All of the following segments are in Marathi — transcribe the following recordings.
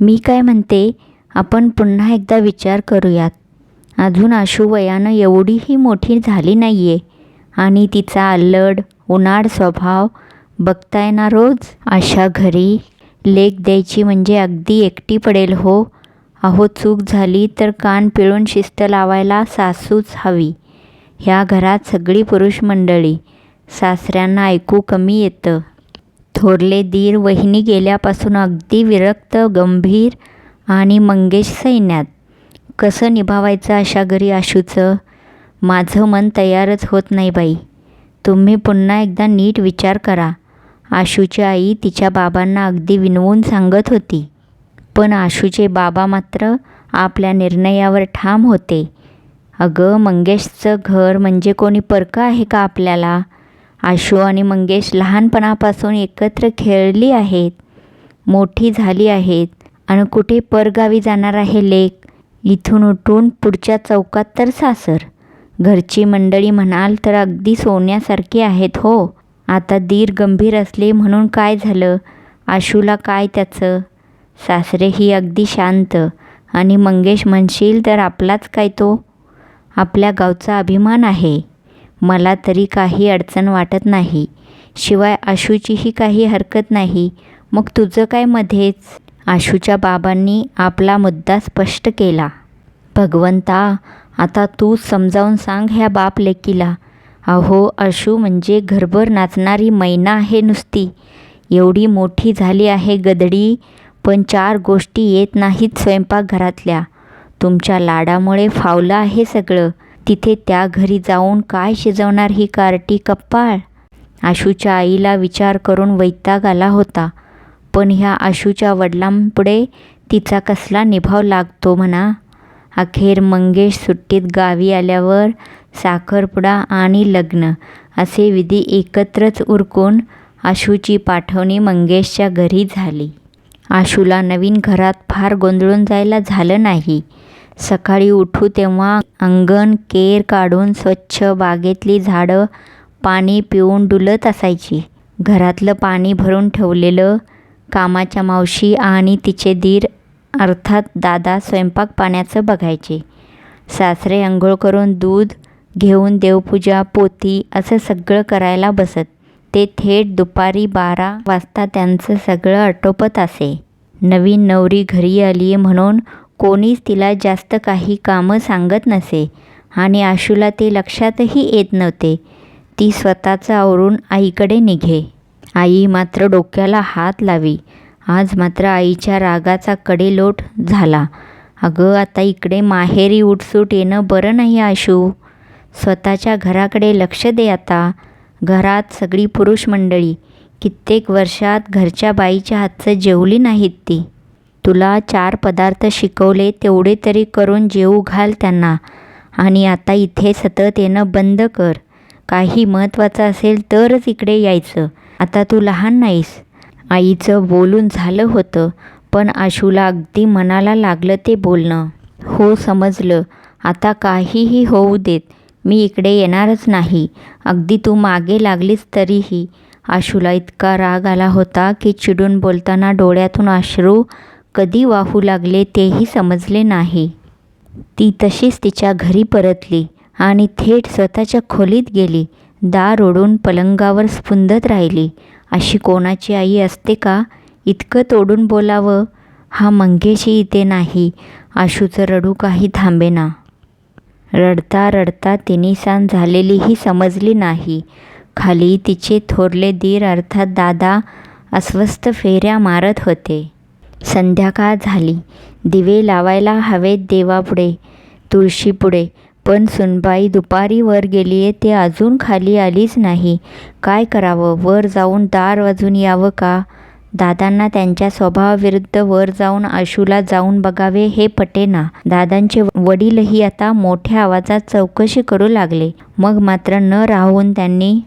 मी काय म्हणते? आपण पुन्हा एकदा विचार करूयात. अजून आशू वयानं एवढीही मोठी झाली नाही आहे आणि तिचा अल्लड उन्हाळ स्वभाव बघताय ना रोज? अशा घरी लेख द्यायची म्हणजे अगदी एकटी पडेल हो. अहो चूक झाली तर कान पिळून शिस्त लावायला सासूच हवी. ह्या घरात सगळी पुरुष मंडळी. सासऱ्यांना ऐकू कमी येतं. थोरले दीर वहिनी गेल्यापासून अगदी विरक्त गंभीर आणि मंगेश सैन्यात. कसं निभावायचं अशा घरी आशूचं? माझं मन तयारच होत नाही बाई. तुम्ही पुन्हा एकदा नीट विचार करा. आशूची आई तिच्या बाबांना अगदी विनवून सांगत होती. पण आशूचे बाबा मात्र आपल्या निर्णयावर ठाम होते. अगं मंगेशचं घर म्हणजे कोणी परकं आहे का आपल्याला? आशू आणि मंगेश लहानपणापासून एकत्र खेळली आहेत. मोठी झाली आहेत. आणि कुठे परगावी जाणार आहे लेक? इथून उठून पुढच्या चौकात तर सासर. घरची मंडळी म्हणाल तर अगदी सोन्यासारखी आहेत हो. आता दीर गंभीर असले म्हणून काय झालं? आशूला काय त्याचं? सासरे ही अगदी शांत. आणि मंगेश म्हणशील तर आपलाच काय तो? आपल्या गावचा अभिमान आहे. मला तरी काही अडचण वाटत नाही. शिवाय आशूचीही काही हरकत नाही. मग तुझं काय मध्येच? आशूच्या बाबांनी आपला मुद्दा स्पष्ट केला. भगवंता आता तू समजावून सांग ह्या बाप लेकीला. अहो आशू म्हणजे घरभर नाचणारी मैना आहे नुसती. एवढी मोठी झाली आहे गदडी पण चार गोष्टी येत नाहीत स्वयंपाकघरातल्या. तुमच्या लाडामुळे फावलं आहे सगळं. तिथे त्या घरी जाऊन काय शिजवणार ही कार्टी कप्पाळ आशूच्या आईला विचार करून वैताग आला होता. पण ह्या आशूच्या वडिलांपुढे तिचा कसला निभाव लागतो म्हणा? अखेर मंगेश सुट्टीत गावी आल्यावर साखरपुडा आणि लग्न असे विधी एकत्रच उरकून आशूची पाठवणी मंगेशच्या घरी झाली. आशूला नवीन घरात फार गोंधळून जायला झालं नाही. सकाळी उठू तेव्हा अंगण केर काढून स्वच्छ बागेतली झाडं पाणी पिऊन डुलत असायची. घरातलं पाणी भरून ठेवलेलं कामाच्या मावशी आणि तिचे दीर अर्थात दादा स्वयंपाक पाण्याचं बघायचे. सासरे अंघोळ करून दूध घेऊन देवपूजा पोती असं सगळं करायला बसत. ते थेट दुपारी बारा वाजता त्यांचं सगळं आटोपत असे. नवीन नवरी घरी आली म्हणून कोणीच तिला जास्त काही कामं सांगत नसे आणि आशूला ते लक्षातही येत नव्हते. ती स्वतःचं आवरून आईकडे निघे. आई मात्र डोक्याला हात लावी. आज मात्र आईच्या रागाचा कडेलोट झाला. अगं आता इकडे माहेरी उठसूट येणं बरं नाही आशू. स्वतःच्या घराकडे लक्ष दे आता. घरात सगळी पुरुष मंडळी. कित्येक वर्षात घरच्या बाईच्या हातचं जेवली नाहीत ती. तुला चार पदार्थ शिकवले तेवढे तरी करून जेवू घाल त्यांना. आणि आता इथे सतत येणं बंद कर. काही महत्त्वाचं असेल तरच इकडे यायचं. आता तू लहान नाहीस. आईचं बोलून झालं होतं पण आशूला अगदी मनाला लागलं ते बोलणं. हो समजलं. आता काहीही होऊ देत. मी इकडे येणारच नाही. अगदी तू मागे लागलीस तरीही. आशूला इतका राग आला होता की चिडून बोलताना डोळ्यातून अश्रू कधी वाहू लागले तेही समजले नाही. ती तशीच तिच्या घरी परतली आणि थेट स्वतःच्या खोलीत गेली. दार ओढून पलंगावर स्फुंदत राहिली. अशी कोणाची आई असते का? इतकं तोडून बोलावं? हा मंगेशी इथे नाही. आशूचं रडू काही थांबेना. रडता रडता तिन्ही झालेली झालेलीही समजली नाही. खाली तिचे थोरले दीर अर्थात दादा अस्वस्थ फेऱ्या मारत होते. संध्याकाळ झाली. दिवे लावायला हवेत देवापुढे तुळशीपुढे. पण सुनबाई दुपारी वर गेली आहे ते अजून खाली आलीच नाही. काय करावं? वर जाऊन दार वाजून यावं का? दादांना त्यांच्या स्वभावाविरुद्ध वर जाऊन आशूला जाऊन बघावे हे पटेना दादांचे वडीलही आता मोठ्या आवाजात चौकशी करू लागले. मग मात्र न राहून त्यांनी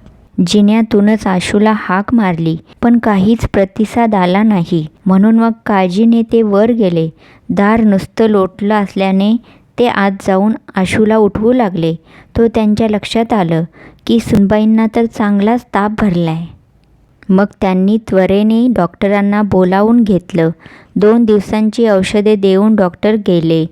जिन्यातूनच आशूला हाक मारली. पण काहीच प्रतिसाद आला नाही. म्हणून मग काळजीने ते वर गेले. दार नुसतं लोटलं असल्याने ते आत जाऊन आशूला उठवू लागले. तो त्यांच्या लक्षात आलं की सुनबाईंना तर चांगलाच ताप भरलाय. मग त्यांनी त्वरेने डॉक्टरांना बोलावून घेतलं. दोन दिवसांची औषधे देऊन डॉक्टर गेले.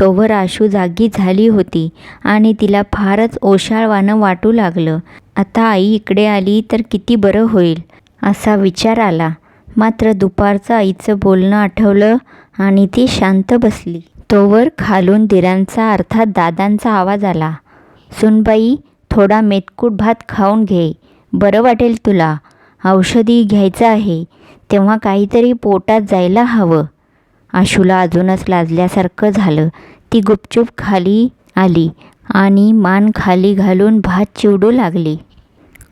तोवर आशू जागी झाली होती आणि तिला फारच ओशाळवानं वाटू लागलं. आता आई इकडे आली तर किती बरं होईल? असा विचार आला. मात्र दुपारचं आईचं बोलणं आठवलं आणि ती शांत बसली. तोवर खालून दिरांचा अर्थात दादांचा आवाज आला. सुनबाई थोडा मेतकूट भात खाऊन घे. बरं वाटेल तुला. औषधी घ्यायचं आहे. तेव्हा काहीतरी पोटात जायला हवं. आशूला अजूनच लाजल्यासारखं झालं. ती गुपचूप खाली आली आणि मान खाली घालून भात चिवडू लागली.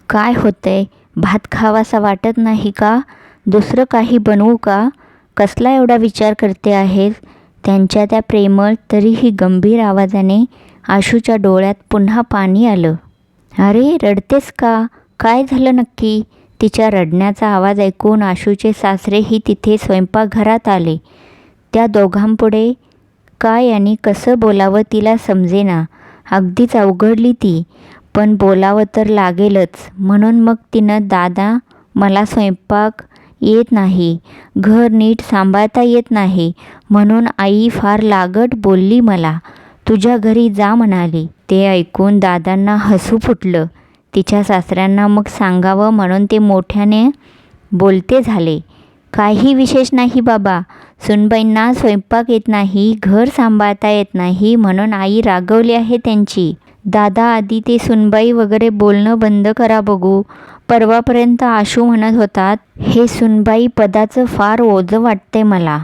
काय होतंय? भात खावासा वाटत नाही का? दुसरं काही बनवू का? कसला एवढा विचार करते आहेस? त्यांच्या त्या प्रेमळ तरीही गंभीर आवाजाने आशूच्या डोळ्यात पुन्हा पाणी आलं. अरे रडतेस का? काय झालं नक्की? तिच्या रडण्याचा आवाज ऐकून आशूचे सासरेही तिथे स्वयंपाकघरात आले. त्या दोघांपुढे काय आणि कसं बोलावं तिला समजेना. अगदीच अवघडली ती. पण बोलावं तर लागेलच. म्हणून मग तिनं दादा मला स्वयंपाक येत नाही. घर नीट सांभाळता येत नाही. म्हणून आई फार लागट बोलली मला. तुझ्या घरी जा म्हणाली. ते ऐकून दादांना हसू फुटलं. तिच्या सासऱ्यांना मग सांगावं म्हणून ते मोठ्याने बोलते झाले. काही विशेष नाही बाबा. सुनबाईंना स्वयंपाक येत नाही घर सांभाळता येत नाही म्हणून आई रागवली आहे त्यांची. दादा आधी ते सुनबाई वगैरे बोलणं बंद करा बघू. परवापर्यंत आशू म्हणत होतात हे सुनबाई पदाचं फार ओझं वाटते मला.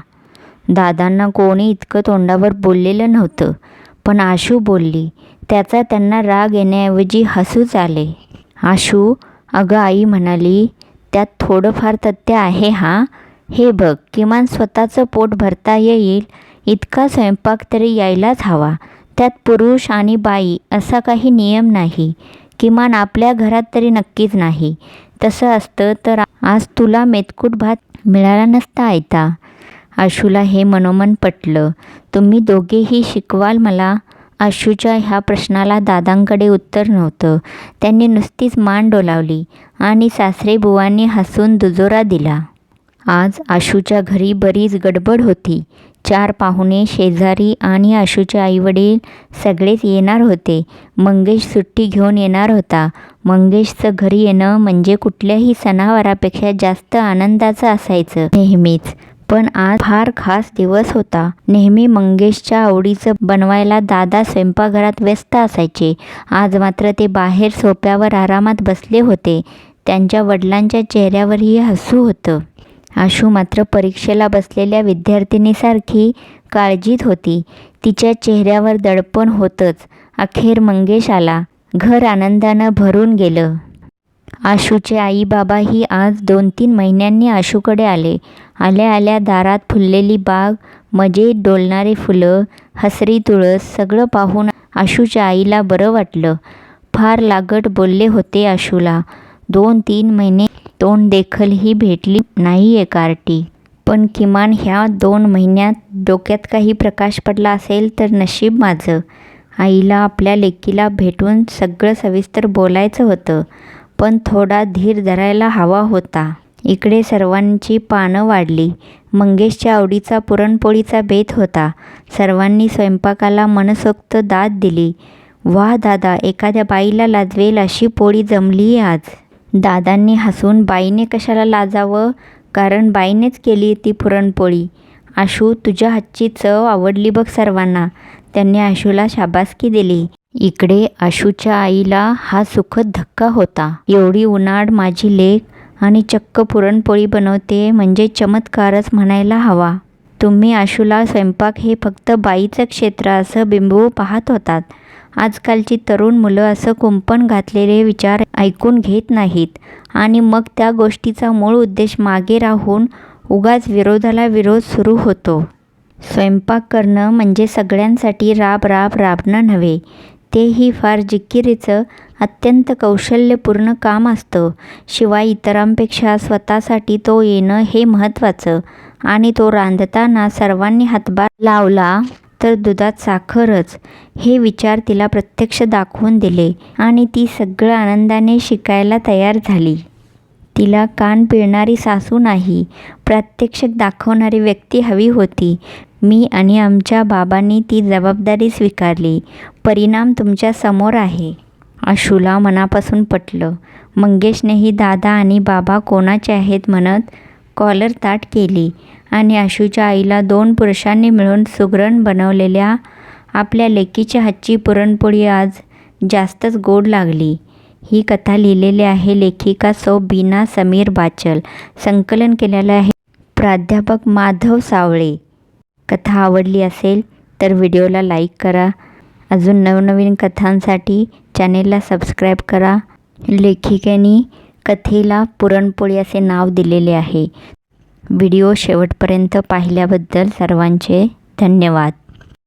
दादांना कोणी इतकं तोंडावर बोललेलं नव्हतं पण आशू बोलली त्याचा त्यांना राग येण्याऐवजी हसूच आले. आशू अगं आई म्हणाली त्यात थोडंफार तथ्य आहे हां? हे बघ किमान स्वतःचं पोट भरता येईल इतका स्वयंपाक तरी यायलाच हवा. त्यात पुरुष आणि बाई असा काही नियम नाही. किमान आपल्या घरात तरी नक्कीच नाही. तसं असतं तर आज तुला मेतकूट भात मिळाला नसता आयता. आशूला हे मनोमन पटलं. तुम्ही दोघेही शिकवाल मला? आशूच्या ह्या प्रश्नाला दादांकडे उत्तर नव्हतं. त्यांनी नुसतीच मान डोलावली आणि सासरे बुवांनी हसून दुजोरा दिला. आज आशूच्या घरी बरीच गडबड होती. चार पाहुणे शेजारी आणि आशूचे आईवडील सगळेच येणार होते. मंगेश सुट्टी घेऊन येणार होता. मंगेशचं घरी येणं म्हणजे कुठल्याही सणावारापेक्षा जास्त आनंदाचं असायचं नेहमीच. पण आज फार खास दिवस होता. नेहमी मंगेशच्या आवडीचं बनवायला दादा स्वयंपाकघरात व्यस्त असायचे. आज मात्र ते बाहेर सोप्यावर आरामात बसले होते. त्यांच्या वडिलांच्या चेहऱ्यावरही हसू होतं. आशू मात्र परीक्षेला बसलेल्या विद्यार्थिनीसारखी काळजीत होती. तिच्या चेहऱ्यावर दडपण होतंच. अखेर मंगेश आला. घर आनंदानं भरून गेलं. आशूचे आई बाबाही आज दोन तीन महिन्यांनी आशूकडे आले. आल्या आल्या दारात फुललेली बाग मजेत डोलणारी फुलं हसरी तुळस सगळं पाहून आशूच्या आईला बरं वाटलं. फार लागट बोलले होते आशूला. दोन तीन महिने तोंड देखलही भेटली नाही आहे कार्टी. पण किमान ह्या दोन महिन्यात डोक्यात काही प्रकाश पडला असेल तर नशीब माझं. आईला आपल्या लेकीला भेटून सगळं सविस्तर बोलायचं होतं पण थोडा धीर धरायला हवा होता. इकडे सर्वांची पानं वाढली. मंगेशच्या आवडीचा पुरणपोळीचा बेत होता. सर्वांनी स्वयंपाकाला मनसोक्त दाद दिली. वा दादा एखाद्या बाईला लाजवेल अशी पोळी जमली आज. दादांनी हसून बाईने कशाला लाजावं? कारण बाईनेच केली ती पुरणपोळी. आशू तुझ्या हातची चव आवडली बघ सर्वांना. त्यांनी आशूला शाबासकी दिली. इकडे आशूच्या आईला हा सुखद धक्का होता. एवढी उन्हाळ माझी लेक आणि चक्क पुरणपोळी बनवते म्हणजे चमत्कारच म्हणायला हवा. तुम्ही आशूला स्वयंपाक हे फक्त बाईचं क्षेत्र असं बिंबवू पाहत होतात. आजकालची तरुण मुलं असं कुंपण घातलेले विचार ऐकून घेत नाहीत. आणि मग त्या गोष्टीचा मूळ उद्देश मागे राहून उगाच विरोधाला विरोध सुरू होतो. स्वयंपाक करणं म्हणजे सगळ्यांसाठी राब राब राबणं नव्हे. तेही फार जिकिरीचं अत्यंत कौशल्यपूर्ण काम असतं. शिवाय इतरांपेक्षा स्वतःसाठी तो येणं हे महत्त्वाचं. आणि तो रांधताना सर्वांनी हातभार लावला तर दुधात साखरच. हे विचार तिला प्रत्यक्ष दाखवून दिले आणि ती सगळं आनंदाने शिकायला तयार झाली. तिला कान पिळणारी सासू नाही प्रात्यक्षिक दाखवणारी व्यक्ती हवी होती. मी आणि आमच्या बाबांनी ती जबाबदारी स्वीकारली. परिणाम तुमच्यासमोर आहे. आशूला मनापासून पटलं. मंगेशनेही दादा आणि बाबा कोणाचे आहेत म्हणत कॉलर ताट केली. आणि आशूच्या आईला दोन पुरुषांनी मिळून सुगरण बनवलेल्या आपल्या लेकीच्या हातची पुरणपोळी आज जास्तच गोड लागली. ही कथा लिहिलेली आहे लेखिका सौ बीना समीर बाचल. संकलन केलेलं आहे प्राध्यापक माधव सावळे. कथा आवडली असेल तर व्हिडिओला लाईक करा. अजून नवनवीन कथांसाठी चॅनेलला सबस्क्राईब करा. लेखिकेने कथेला पुरणपोळी असे नाव दिलेले आहे. व्हिडिओ शेवटपर्यंत पाहिल्याबद्दल सर्वांचे धन्यवाद.